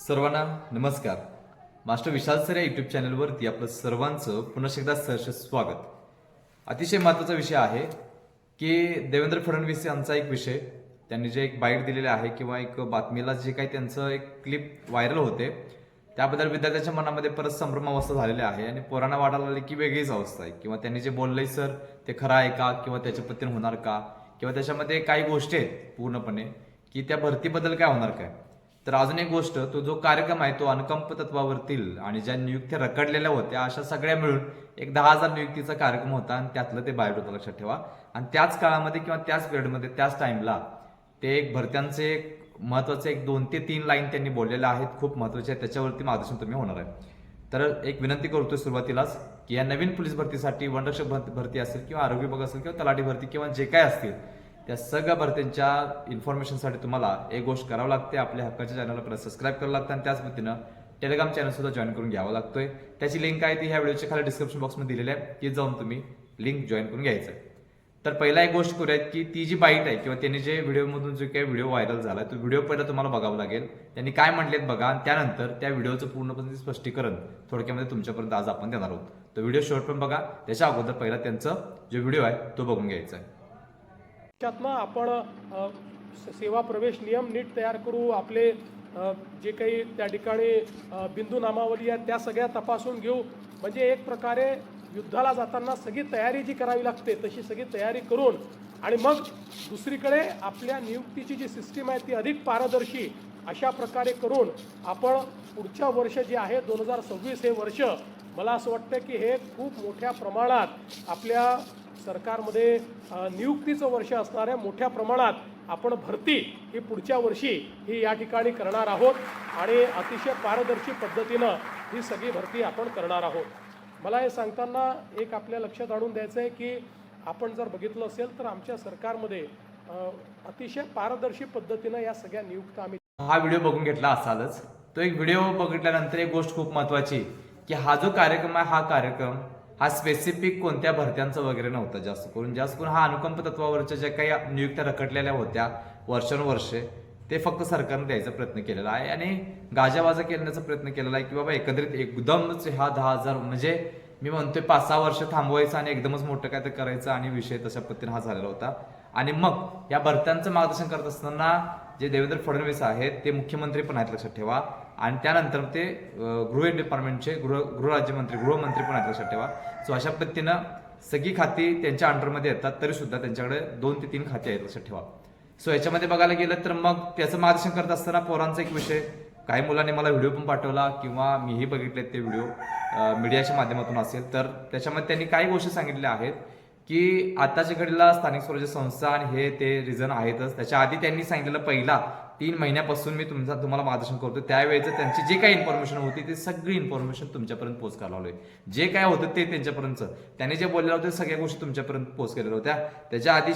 सर्वांना नमस्कार. Master Vishal sir या यूट्यूब चॅनलवरती आपलं सर्वांचं पुन्हा एकदा सहर्ष स्वागत. अतिशय महत्त्वाचा विषय आहे की देवेंद्र फडणवीस यांचा एक विषय त्यांनी जे एक बाईट दिलेले आहे किंवा एक बातमीला जे काही त्यांचं एक क्लिप व्हायरल होते त्याबद्दल विद्यार्थ्यांच्या मनामध्ये परत संभ्रमावस्था झालेली आहे आणि पोरांना वाटायला लागले की वेगळीच अवस्था आहे. किंवा त्यांनी जे बोललंय सर ते खरं आहे का? किंवा त्याच्या पत्तीनं होणार का? किंवा त्याच्यामध्ये काही गोष्टी आहेत पूर्णपणे की त्या भरतीबद्दल काय होणार काय? तर अजून एक गोष्ट तो जो कार्यक्रम आहे तो अनुकंप तत्वावरतील आणि ज्या नियुक्त्या रखडलेल्या होत्या अशा सगळ्या मिळून एक दहा हजार नियुक्तीचा कार्यक्रम होता आणि त्यातलं ते बाहेर होतं लक्षात ठेवा. आणि त्याच काळामध्ये किंवा त्याच पिरियडमध्ये त्याच टाइमला ते एक भरत्यांचे एक महत्त्वाचे एक दोन ते तीन लाईन त्यांनी बोललेल्या आहेत खूप महत्त्वाचे आहेत त्याच्यावरती मार्गदर्शन तुम्ही होणार आहे. तर एक विनंती करतोय सुरुवातीलाच की या नवीन पोलीस भरतीसाठी वनरक्षक भरती असेल किंवा आरोग्य विभाग असेल किंवा तलाठी भरती किंवा जे काय असतील त्या सगळ्या भरत्यांच्या इन्फॉर्मेशनसाठी तुम्हाला एक गोष्ट करावं लागते. आपल्या हक्काच्या चॅनलला परत सबस्क्राईब करावं लागतं आणि त्याच पद्धतीनं टेलिग्राम चॅनलसुद्धा जॉईन करून घ्यावा लागतोय. त्याची लिंक आहे ती ह्या व्हिडिओच्या खाली डिस्क्रिप्शन बॉक्समध्ये दिलेली आहे. ती जाऊन तुम्ही लिंक जॉईन करून घ्यायचं. आहे तर पहिला एक गोष्ट करूयात की ती जी बाईट आहे किंवा त्यांनी जे व्हिडिओमधून जो काही व्हिडिओ व्हायरल झाला तो व्हिडिओ पहिला तुम्हाला बघावा लागेल. त्यांनी काय म्हटलेत बघा आणि त्यानंतर त्या व्हिडिओचं पूर्णपणे स्पष्टीकरण थोडक्यामध्ये तुमच्यापर्यंत आज आपण देणार आहोत. तो व्हिडिओ शॉर्ट पण बघा. त्याच्या अगोदर पहिला त्यांचा जो व्हिडिओ आहे तो बघून घ्यायचा आहे. आपण स- सेवा प्रवेश नियम नीट तयार करू. आपले जे काही त्या ठिकाणी बिंदू नामावली आहेत त्या सगळ्या तपासून घेऊ. म्हणजे एक प्रकारे युद्धाला जाताना सगळी तयारी जी करावी लागते तशी सगळी तयारी करून आणि मग दुसरीकडे आपल्या नियुक्तीची जी सिस्टीम आहे ती अधिक पारदर्शी अशा प्रकारे करून आपण पुढच्या वर्ष जे आहे दोन हजार सव्वीस हे वर्ष मला असं वाटतं की हे खूप मोठ्या प्रमाणात आपल्या सरकारमध्ये नियुक्तीचं वर्ष असणाऱ्या मोठ्या प्रमाणात आपण भरती ही पुढच्या वर्षी ही या ठिकाणी करणार आहोत आणि अतिशय पारदर्शी पद्धतीनं ही सगळी भरती आपण करणार आहोत. मला हे सांगताना एक आपल्या लक्षात आणून द्यायचं आहे की आपण जर बघितलं असेल तर आमच्या सरकारमध्ये अतिशय पारदर्शी पद्धतीनं या सगळ्या नियुक्त्या आम्ही हा व्हिडिओ बघून घेतला असालच. तो एक व्हिडिओ बघितल्यानंतर एक गोष्ट खूप महत्वाची की हा जो कार्यक्रम आहे हा कार्यक्रम हा स्पेसिफिक कोणत्या भरत्यांचा वगैरे नव्हता जास्त करून. जास्त करून हा अनुकंप तत्वावरच्या ज्या काही नियुक्त्या रखडलेल्या होत्या वर्षानुवर्षे ते फक्त सरकारने द्यायचा प्रयत्न केलेला आहे. आणि गाजावाजा करण्याचा प्रयत्न केलेला आहे की बाबा एकंदरीत एकदमच हा दहा हजार म्हणजे मी म्हणतोय पाच सहा वर्ष थांबवायचं आणि एकदमच मोठं काय तर करायचं आणि विषय तशा पद्धतीने हा झालेला होता. आणि मग या भरत्यांचं मार्गदर्शन करत असताना जे देवेंद्र फडणवीस आहेत ते मुख्यमंत्री पण आहेत लक्षात ठेवा. आणि त्यानंतर ते गृह डिपार्टमेंटचे गृह गृहराज्यमंत्री गृहमंत्री पण आहेत लक्षात ठेवा. सो अशा पद्धतीनं सगळी खाती त्यांच्या अंडरमध्ये येतात तरी सुद्धा त्यांच्याकडे दोन ते तीन खाती आहेत लक्षात ठेवा. सो याच्यामध्ये बघायला गेलं तर मग त्याचं मार्गदर्शन करत असताना पोरांचा एक विषय. काही मुलांनी मला व्हिडिओ पण पाठवला किंवा मीही बघितले ते व्हिडिओ मीडियाच्या माध्यमातून असेल तर त्याच्यामध्ये त्यांनी काही गोष्टी सांगितल्या आहेत की आताच्या घडीला स्थानिक स्वराज्य संस्था आणि हे ते रिझन आहेतच. त्याच्या आधी त्यांनी सांगितलेलं पहिला तीन महिन्यापासून मी तुमचा तुम्हाला मार्गदर्शन करतो त्यावेळेचं त्यांची जे काही इन्फॉर्मेशन होती ती सगळी इन्फॉर्मेशन तुमच्यापर्यंत पोच करायला लावलोय जे काय होतं ते त्यांच्यापर्यंतचं. त्यांनी जे बोललेलं होतं सगळ्या गोष्टी तुमच्यापर्यंत पोच केलेल्या होत्या. त्याच्या आधी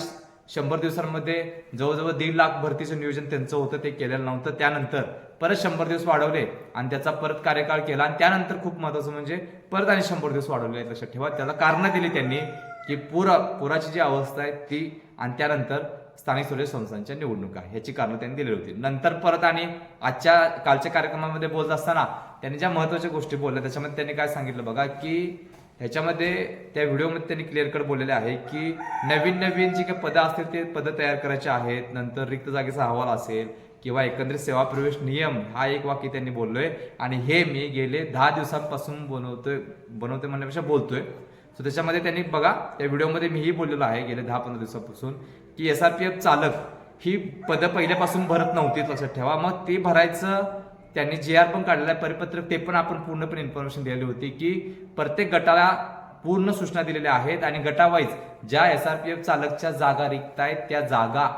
शंभर दिवसांमध्ये जवळजवळ दीड लाख भरतीचं नियोजन त्यांचं होतं ते केलेलं नव्हतं. त्यानंतर परत शंभर दिवस वाढवले आणि त्याचा परत कार्यकाळ केला. आणि त्यानंतर खूप महत्वाचं म्हणजे परत आणि शंभर दिवस वाढवले. लक्षात ठेवा. त्याला कारणं दिली त्यांनी की पुरा पुराची जी अवस्था आहे ती आणि त्यानंतर स्थानिक स्वराज्य संस्थांच्या निवडणुका ह्याची कारणं त्यांनी दिलेली होती. नंतर परत आणि आजच्या कालच्या कार्यक्रमामध्ये बोलत असताना त्यांनी ज्या महत्त्वाच्या गोष्टी बोलल्या त्याच्यामध्ये त्यांनी काय सांगितलं बघा की ह्याच्यामध्ये त्या व्हिडिओमध्ये त्यांनी क्लिअर कट बोललेले आहे की नवीन नवीन जी काही पदं असतील ते पदं तयार करायचे आहेत. नंतर रिक्त जागेचा अहवाल असेल किंवा एकंदरीत सेवा प्रवेश नियम हा एक वाक्य त्यांनी बोललोय. आणि हे मी गेले दहा दिवसांपासून बनवतोय बनवतोय म्हणण्यापेक्षा बोलतोय. सो त्याच्यामध्ये त्यांनी बघा त्या व्हिडिओमध्ये मीही बोललेलो आहे गेले दहा पंधरा दिवसापासून. की एस आर पी एफ चालक ही पदं पहिल्यापासून भरत नव्हती लक्षात ठेवा. मग ते भरायचं त्यांनी जे आर पण काढलेलं आहे परिपत्रक ते पण आपण पूर्णपणे इन्फॉर्मेशन दिलेली होती की प्रत्येक गटाला पूर्ण सूचना दिलेल्या आहेत आणि गटावाईज ज्या एस आर पी एफ चालकच्या जागा रिक्त आहेत त्या जागा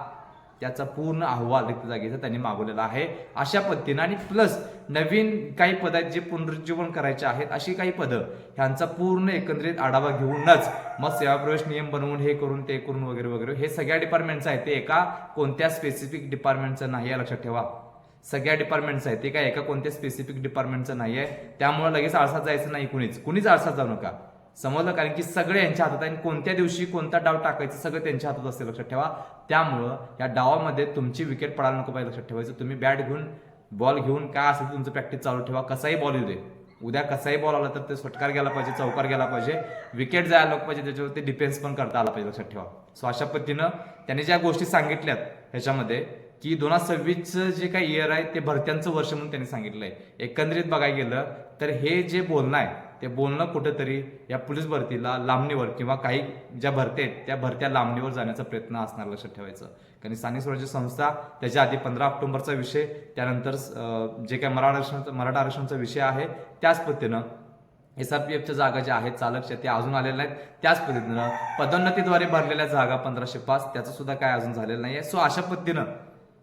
त्याचा पूर्ण अहवाल रिक्त जागेचा त्यांनी मागवलेला आहे. अशा पद्धतीनं आणि प्लस नवीन काही पद आहेत जे पुनरुज्जीवन करायचे आहेत अशी काही पदं ह्यांचा पूर्ण एकंदरीत आढावा घेऊनच मग सेवा प्रवेश नियम बनवून हे करून ते करून वगैरे वगैरे हे सगळ्या डिपार्टमेंटचं आहे ते एका कोणत्या स्पेसिफिक डिपार्टमेंटचं नाही आहे लक्षात ठेवा. सगळ्या डिपार्टमेंटचं आहे ते काय एका कोणत्या स्पेसिफिक डिपार्टमेंटचं नाही आहे त्यामुळे लगेच आळसात जायचं नाही कुणीच. कुणीच आळसात जाऊ नका. समजलं? कारण की सगळे यांच्या हातात आहे आणि कोणत्या दिवशी कोणता डाव टाकायचं सगळं त्यांच्या हातात असते लक्षात ठेवा. त्यामुळं या डावामध्ये तुमची विकेट पडायला नको पाहिजे लक्षात ठेवायचं. तुम्ही बॅट घेऊन बॉल घेऊन काय असेल तुमचं प्रॅक्टिस चालू ठेवा. कसाही बॉल येऊ दे. उद्या कसाही बॉल आला तर ते षटकार गेला पाहिजे चौकार गेला पाहिजे. विकेट जायला नको पाहिजे त्याच्यावरती डिफेन्स पण करता आला पाहिजे लक्षात ठेवा. सो अशा पद्धतीनं त्यांनी ज्या गोष्टी सांगितल्यात ह्याच्यामध्ये की दोन हजार सव्वीसचं जे काही इयर आहे ते भरत्यांचं वर्ष म्हणून त्यांनी सांगितलं आहे एकंदरीत बघायला गेलं तर हे जे बोलणं आहे ते बोलणं कुठंतरी या पोलीस भरतीला लांबणीवर किंवा काही ज्या भरत्या आहेत त्या भरत्या लांबणीवर जाण्याचा प्रयत्न असणार लक्षात ठेवायचं. कारण स्थानिक स्वराज्य संस्था त्याच्या आधी पंधरा ऑक्टोबरचा विषय त्यानंतर जे काही मराठा आरक्षण मराठा आरक्षणाचा विषय आहे त्याच पद्धतीनं एस आर पी एफच्या जागा ज्या आहेत चालकच्या त्या अजून आलेल्या नाहीत. त्याच पद्धतीनं पदोन्नतीद्वारे भरलेल्या जागा पंधराशे पाच त्याचं सुद्धा काय अजून झालेलं आहे सो अशा पद्धतीनं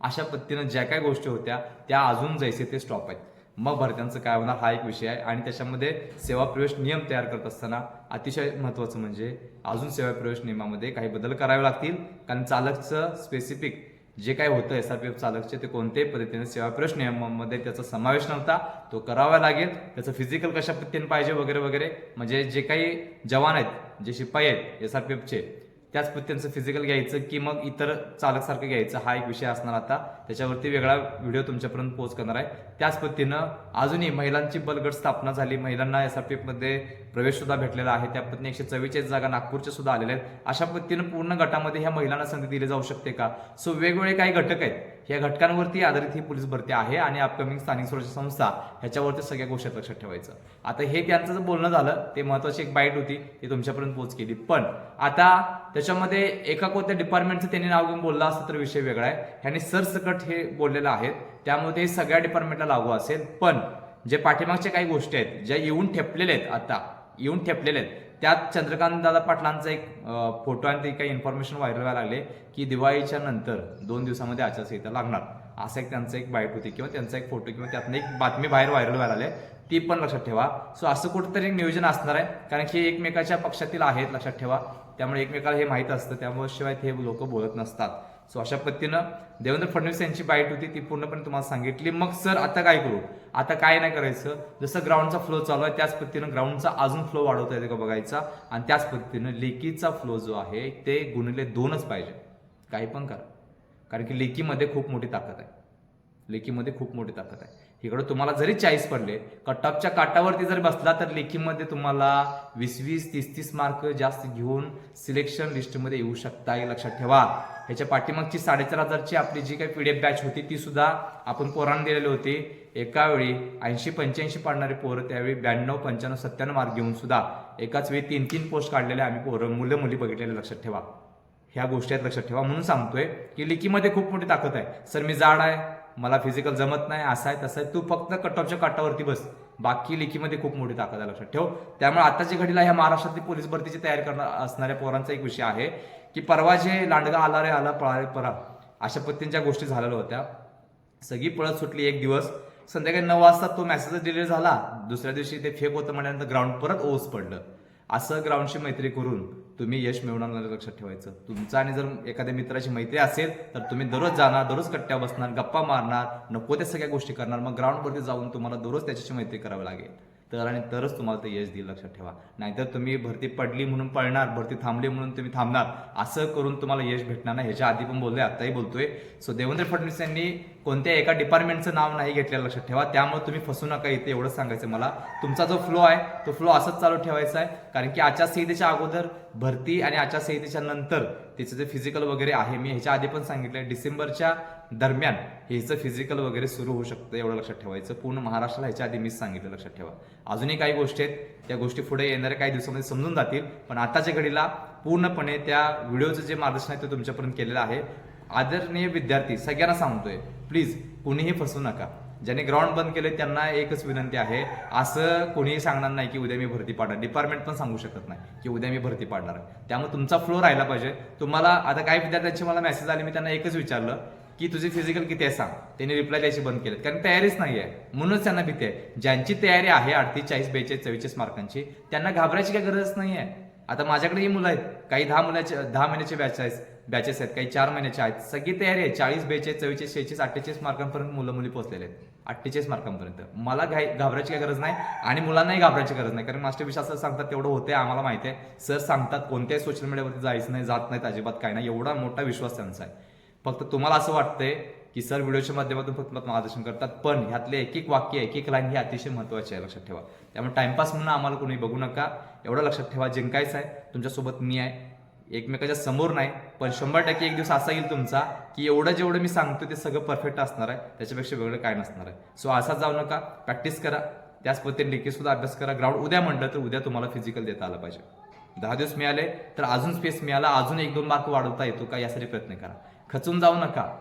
अशा पद्धतीनं ज्या काही गोष्टी होत्या त्या अजून जैसे ते स्टॉप आहेत. मग भरत्यांचं काय होणार? हा एक विषय आहे. आणि त्याच्यामध्ये सेवा प्रवेश नियम तयार करत असताना अतिशय महत्त्वाचं म्हणजे अजून सेवा प्रवेश नियमामध्ये काही बदल करावे लागतील. कारण चालकचं स्पेसिफिक जे काय होतं एस आर पी एफ चालकचे ते कोणत्याही पद्धतीने सेवा प्रवेश नियमामध्ये त्याचा समावेश नव्हता. तो करावा लागेल. त्याचं फिजिकल कशा पद्धतीने पाहिजे वगैरे वगैरे. म्हणजे जे काही जवान आहेत जे शिपाई आहेत एस आर पी एफचे त्याच पद्धतीचं फिजिकल घ्यायचं की मग इतर चालकसारखं घ्यायचं. हा एक विषय असणार आता. त्याच्यावरती वेगळा व्हिडिओ तुमच्यापर्यंत पोस्ट करणार आहे. त्याच पद्धतीनं अजूनही महिलांची बलगट स्थापना झाली. महिलांना एस आर पी एफमध्ये प्रवेशसुद्धा भेटलेला आहे. त्या पद्धतीने एकशे चव्वेचाळीस जागा नागपूरच्या सुद्धा आलेल्या आहेत. अशा पद्धतीनं पूर्ण गटामध्ये ह्या महिलांना संधी दिली जाऊ शकते का? सो वेगवेगळे काही घटक आहेत. या घटकांवरती आधारित ही पोलीस भरती आहे आणि अपकमिंग स्थानिक स्वराज्य संस्था ह्याच्यावरती सगळ्या गोष्टी लक्षात ठेवायचं. आता हे त्यांचं जर बोलणं झालं ते महत्वाची एक बाईट होती. ती तुमच्यापर्यंत पोहोच केली. पण आता त्याच्यामध्ये एका कोणत्या डिपार्टमेंटचं त्यांनी नाव घेऊन बोलला असतं तर विषय वेगळा आहे. ह्यांनी सरसकट हे बोललेलं आहेत. त्यामुळे ते सगळ्या डिपार्टमेंटला लागू असेल. पण जे पाठीमागच्या काही गोष्टी आहेत ज्या येऊन ठेपलेल्या आहेत आता येऊन ठेपलेले आहेत. त्यात चंद्रकांत दादा पाटलांचा एक फोटो आणि ते काही इन्फॉर्मेशन व्हायरल व्हायला लागले की दिवाळीच्या नंतर दोन दिवसामध्ये आचारसंहिता लागणार. असं एक त्यांचं एक बाईट होती किंवा त्यांचा एक फोटो किंवा त्यातनं एक बातमी बाहेर व्हायरल व्हायला लागली. ती पण लक्षात ठेवा. सो असं कुठंतरी एक नियोजन असणार आहे. कारण की एकमेकाच्या पक्षातील आहेत लक्षात ठेवा. त्यामुळे एकमेकाला हे माहीत असतं. त्यामुळे शिवाय हे लोक बोलत नसतात. सो अशा पद्धतीनं देवेंद्र फडणवीस यांची बाईट होती ती पूर्णपणे तुम्हाला सांगितली. मग सर आता काय करू? आता काय नाही करायचं. जसं ग्राउंडचा फ्लो चालू आहे त्याच पद्धतीनं ग्राउंडचा अजून फ्लो वाढवता येते का बघायचा? आणि त्याच पद्धतीनं लेकीचा फ्लो जो आहे ते गुणिले दोनच पाहिजे. काही पण करा. कारण की लेकीमध्ये खूप मोठी ताकद आहे. लेकीमध्ये खूप मोठी ताकद आहे. इकडं तुम्हाला जरी चाळीस पडले कटअपच्या काटावरती जर बसला तर लेखीमध्ये तुम्हाला वीस वीस तीस तीस मार्क जास्त घेऊन सिलेक्शन लिस्टमध्ये येऊ शकता हे लक्षात ठेवा. ह्याच्या पाठीमागची साडेचार हजारची आपली जी काही पीडीएफ बॅच होती ती सुद्धा आपण पोरांना दिलेली होती. एका वेळी ऐंशी पंच्याऐंशी पाडणारी पोरं त्यावेळी ब्याण्णव पंच्याण्णव सत्त्याण्णव मार्क घेऊन सुद्धा एकाच वेळी तीन तीन पोस्ट काढलेले आम्ही पोरं मुलं मुली बघितलेले लक्षात ठेवा. ह्या गोष्टी आहेत लक्षात ठेवा. म्हणून सांगतोय की लिकीमध्ये खूप मोठी ताकद आहे. सर मी जाड आहे. मला फिजिकल जमत नाही असं आहे तसं आहे. तू फक्त कटऑफच्या काटावरती बस. बाकी लेखीमध्ये खूप मोठी ताकद आहे लक्षात ठेव. त्यामुळे आताच्या घडीला ह्या महाराष्ट्रातली पोलीस भरतीची तयारी करणार असणाऱ्या पोरांचा एक विषय आहे की परवा जे लांडगा आला रे आला पळा रे परा. अशा पद्धतीच्या गोष्टी झालेल्या होत्या. सगळी पळत सुटली एक दिवस. संध्याकाळी नऊ वाजता तो मेसेज डिलीट झाला. दुसऱ्या दिवशी ते फेक होतं म्हणल्यानंतर ग्राउंड परत ओस पडलं. असं ग्राउंडशी मैत्री करून तुम्ही यश मिळवणार लक्षात ठेवायचं. तुमचं आणि जर एखाद्या मित्राची मैत्री असेल तर तुम्ही दररोज जाणार दररोज कट्ट्या बसणार गप्पा मारणार नको त्या सगळ्या गोष्टी करणार. मग ग्राउंडवरती जाऊन तुम्हाला दररोज त्याच्याशी मैत्री करावी लागेल. तर आणि तरच तुम्हाला ते यश देईल लक्षात ठेवा. नाहीतर तुम्ही भरती पडली म्हणून पळणार भरती थांबली म्हणून तुम्ही थांबणार. असं करून तुम्हाला यश भेटणार नाही. ह्याच्या आधी पण बोललोय आत्ताही बोलतोय. सो देवेंद्र फडणवीस यांनी कोणत्या एका डिपार्टमेंटचं नाव नाही घेतलेलं लक्षात ठेवा. त्यामुळे तुम्ही फसू नका इथे एवढंच सांगायचं मला. तुमचा जो फ्लो आहे तो फ्लो असंच चालू ठेवायचा आहे. कारण की आचारसंहितेच्या अगोदर भरती आणि आचारसंहितेच्या नंतर त्याचं जे फिजिकल वगैरे आहे मी ह्याच्या आधी पण सांगितलं डिसेंबरच्या दरम्यान ह्याचं फिजिकल वगैरे सुरू होऊ शकतं एवढं लक्षात ठेवायचं. पूर्ण महाराष्ट्राला ह्याच्या आधी मीच सांगितलं लक्षात ठेवा. अजूनही काही गोष्टी आहेत त्या गोष्टी पुढे येणाऱ्या काही दिवसामध्ये समजून जातील. पण आताच्या घडीला पूर्णपणे त्या व्हिडिओचं जे मार्गदर्शन आहे ते तुमच्यापर्यंत केलेलं आहे. आदरणीय विद्यार्थी सगळ्यांना सांगतोय प्लीज कुणीही फसू नका. ज्यांनी ग्राउंड बंद केले त्यांना एकच विनंती आहे असं कोणीही सांगणार नाही की उद्या मी भरती पाडणार. डिपार्टमेंट पण सांगू शकत नाही की उद्या मी भरती पाडणार. आहे त्यामुळे तुमचा फ्लो राहिला पाहिजे. तुम्हाला आता काही विद्यार्थ्यांचे मला मेसेज आले मी त्यांना एकच विचारलं की तुझी फिजिकल किती आहे सांग. त्यांनी रिप्लाय द्यायची बंद केलेत. कारण तयारीच नाही आहे. म्हणूनच त्यांना भीती आहे. ज्यांची तयारी आहे अडतीस चाळीस बेचाळीस चव्वेचाळीस मार्कांची त्यांना घाबरायची काही गरज नाही आहे. आता माझ्याकडेही मुलं आहेत. काही दहा मुलाचे दहा महिन्याचे बॅच आहेत. बॅचेस आहेत. काही चार महिन्याचे आहेत. सगळी तयारी आहे. चाळीस बेचाळीस चव्वेचाळीस शेहेचाळीस अठ्ठेचाळीस मार्कांपर्यंत मुलं मुली पोहोचलेले आहेत. अठ्ठेचाळीस मार्कांपर्यंत. मला घाई घाबरायची काही गरज नाही आणि मुलांनाही घाबरायची गरज नाही. कारण मास्टर विषय असं सांगतात तेवढं होते आम्हाला माहिती आहे. सर सांगतात कोणत्याही सोशल मीडियावरती जायचं नाही जात नाहीत अजिबात काय नाही. एवढा मोठा विश्वास त्यांचा आहे. फक्त तुम्हाला असं वाटतंय की सर व्हिडिओच्या माध्यमातून फक्त मार्गदर्शन करतात पण ह्यातले एक एक वाक्य एक एक लाईन ही अतिशय महत्वाची आहे लक्षात ठेवा. त्यामुळे टाइमपास म्हणून आम्हाला कोणी बघू नका एवढं लक्षात ठेवा जिंकायचं आहे तुमच्यासोबत मी आहे एकमेकाच्या समोर नाही पण शंभर टक्के एक दिवस असा येईल तुमचा की एवढं जेवढं मी सांगतो ते सगळं परफेक्ट असणार आहे त्याच्यापेक्षा वेगळं काय नसणार आहे. सो असा जाऊ नका प्रॅक्टिस करा त्याच पद्धतीने लेखी सुद्धा अभ्यास करा ग्राउंड उद्या म्हटलं तर उद्या तुम्हाला फिजिकल देता आलं पाहिजे. दहा दिवस मिळाले तर अजून स्पेस मिळाला अजून एक दोन मार्क वाढवता येतो का यासाठी प्रयत्न करा. खचून जाऊ नका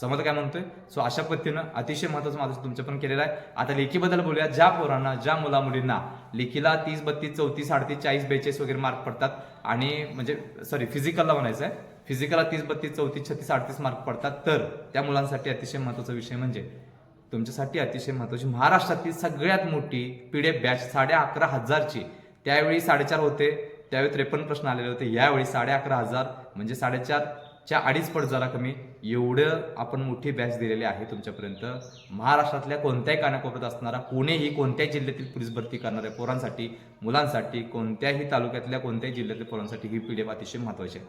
समजलं काय म्हणतोय? सो अशा पद्धतीनं अतिशय महत्वाचं माझं तुमचं पण केलेलं आहे. आता लेखीबद्दल बोलूया. ज्या पोरांना ज्या मुला मुलींना लेखीला तीस बत्तीस चौतीस अडतीस चाळीस बेचाळीस वगैरे मार्क पडतात आणि म्हणजे सॉरी फिजिकलला म्हणायचं आहे फिजिकलला तीस बत्तीस चौतीस छत्तीस अडतीस मार्क पडतात. तर त्या मुलांसाठी अतिशय महत्त्वाचा विषय म्हणजे तुमच्यासाठी अतिशय महत्वाची महाराष्ट्रातील सगळ्यात मोठी पीडीएफ बॅच साडे अकरा हजारची. त्यावेळी साडेचार होते. त्यावेळी त्रेपन्न प्रश्न आलेले होते. यावेळी साडे अकरा हजार म्हणजे साडेचारच्या अडीच पट जरा कमी. एवढं आपण मोठी बॅच दिलेली आहे तुमच्यापर्यंत. महाराष्ट्रातल्या कोणत्याही कानाकोपऱ्यात असणारा कोणीही कोणत्याही जिल्ह्यातील पोलीस भरती करणाऱ्या पोरांसाठी मुलांसाठी कोणत्याही तालुक्यातल्या कोणत्याही जिल्ह्यातल्या पोरांसाठी ही पीडीएफ अतिशय महत्त्वाची आहे.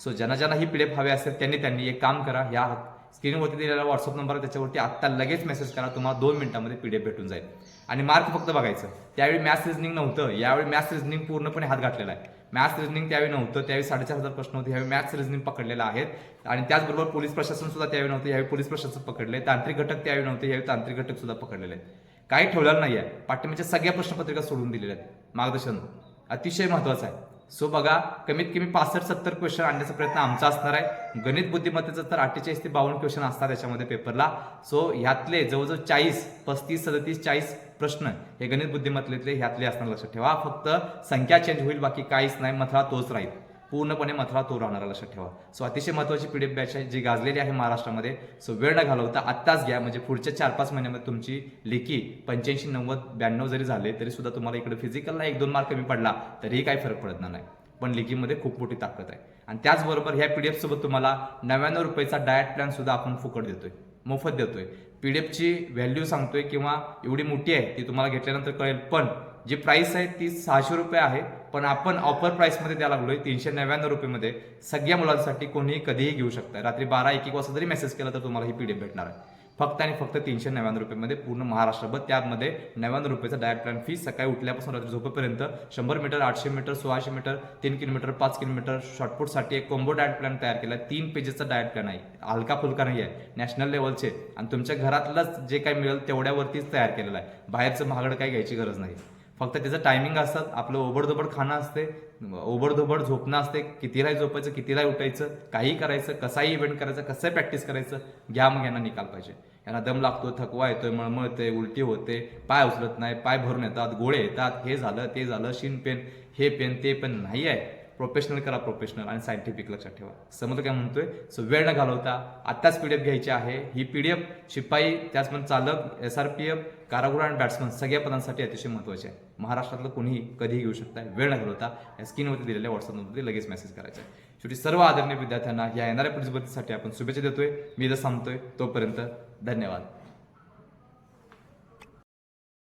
सो ज्यांना ज्यांना ही पीडीएफ हवी असेल त्यांनी त्यांनी एक काम करा ह्या स्क्रीनवरती दिलेला व्हॉट्सअप नंबर आहे, त्याच्यावरती आत्ता लगेच मेसेज करा तुम्हाला दोन मिनिटांमध्ये एफ भेटून जाईल. आणि मार्क फक्त बघायचं. त्यावेळी मॅथ्स रिझनिंग नव्हतं. यावेळी मॅथ्स रिझनिंग पूर्णपणे हात घातलेला आहे. मॅथ्स रिझनिंग त्यावेळी नव्हतं. त्यावेळी साडेचार हजार प्रश्न होते. यावेळी मॅथ्स रिझनिंग पकडलेलं आहेत आणि त्याचबरोबर पोलीस प्रशासन सुद्धा त्यावेळी नव्हतं. यावेळी पोलीस प्रशासन पकडले तांत्रिक घटक त्यावेळी नव्हते. यावेळी तांत्रिक घटक सुद्धा पकडलेले आहेत. काही ठेवलेलं नाही आहे पाठिंब्याच्या सगळ्या प्रश्नपत्रिका सोडून दिलेल्या आहेत. मार्गदर्शन अतिशय महत्वाचं आहे. सो बघा कमीत कमी पासष्ट सत्तर क्वेश्चन आणण्याचा प्रयत्न आमचा असणार आहे. गणित बुद्धिमत्तेचं तर अठ्ठेचाळीस ते बावन्न क्वेश्चन असतात त्याच्यामध्ये पेपरला सो ह्यातले जवळजवळ चाळीस पस्तीस सदतीस चाळीस प्रश्न हे गणित बुद्धिमत्तेतले ह्यातले असणार लक्षात ठेवा. फक्त संख्या चेंज होईल बाकी काहीच नाही. मथळा तोच राहील. पूर्णपणे मथळा तो राहणार लक्षात ठेवा. सो अतिशय महत्वाची एफ बॅच आहे जी गाजलेली आहे महाराष्ट्रामध्ये. सो वेळ न घालवता आत्ताच घ्या. म्हणजे पुढच्या चार पाच महिन्यामध्ये तुमची लेखी पंच्याऐंशी नव्वद ब्याण्णव जरी झाले तरी सुद्धा तुम्हाला इकडे फिजिकलला एक दोन मार्क कमी पडला तरीही काही फरक पडत नाही. पण लेखीमध्ये खूप मोठी ताकद आहे. आणि त्याचबरोबर ह्या पीडीएफ सोबत तुम्हाला नव्याण्णव रुपयाचा डायट प्लॅन सुद्धा आपण फुकट देतोय. मोफत देतोय. पीडीएफची व्हॅल्यू सांगतोय किंवा एवढी मोठी आहे ती तुम्हाला घेतल्यानंतर कळेल. पण जी प्राईस आहे ती सहाशे रुपये आहे. पण आपण ऑफर प्राईसमध्ये द्यायला लागलोय तीनशे नव्याण्णव रुपयेमध्ये. सगळ्या मुलांसाठी कोणीही कधीही घेऊ शकता रात्री बारा एक एक वाजता जरी मेसेज केला तर तुम्हाला ही पी डी भेटणार आहे. फक्त आणि फक्त तीनशे नव्याण्णव रुपयेमध्ये पूर्ण महाराष्ट्रभर त्यामध्ये नव्याण्णव रुपयाचा डायट प्लॅन फी सकाळी उठल्यापासून रात्री झोपेपर्यंत शंभर मीटर आठशे मीटर सोळाशे मीटर तीन किलोमीटर पाच किलोमीटर शॉर्टपुटसाठी एक कोंबो डायट प्लॅन तयार केला आहे तीन पेजेसचा डायट प्लॅन आहे. हलका फुलका नाही आहे नॅशनल लेवलचे आणि तुमच्या घरातलंच जे काही मिळेल तेवढ्यावरतीच तयार केलेलं आहे. बाहेरचं महागडं काही घ्यायची गरज नाही. फक्त त्याचं टायमिंग असतात. आपलं ओबडधोबड खाणं असते. ओबडधोबड झोपणं असते. कितीला झोपायचं कितीला उठायचं काही करायचं कसाही इव्हेंट करायचं कसं प्रॅक्टिस करायचं घ्या मग यांना निकाल पाहिजे. यांना दम लागतो थकवा येतोय मळमळते उलटी होते पाय उचलत नाही पाय भरून येतात गोळे येतात हे झालं ते झालं शिन पेन हे पेन ते पेन नाही आहे प्रोफेशनल करा प्रोफेशनल आणि सायंटिफिक लक्षात ठेवा. समजलं काय म्हणतोय? सो वेळ न घालवता आत्ताच पीडीएफ घ्यायची आहे. ही पीडीएफ शिपाई त्याचप्रमाणे चालक एस आर पी एफ कारागृह आणि बॅट्समन सगळ्या पदांसाठी अतिशय महत्त्वाचे आहे. महाराष्ट्रातलं कोणीही कधीही घेऊ शकता वेळ न घालवता या स्क्रीनवरती दिलेल्या व्हॉट्सअप नंबरवरती लगेच मेसेज करायचा आहे. शेवटी सर्व आदरणीय विद्यार्थ्यांना या येणाऱ्या पोलीस आपण शुभेच्छा देतोय. मी इथं थांबतोय. तोपर्यंत धन्यवाद.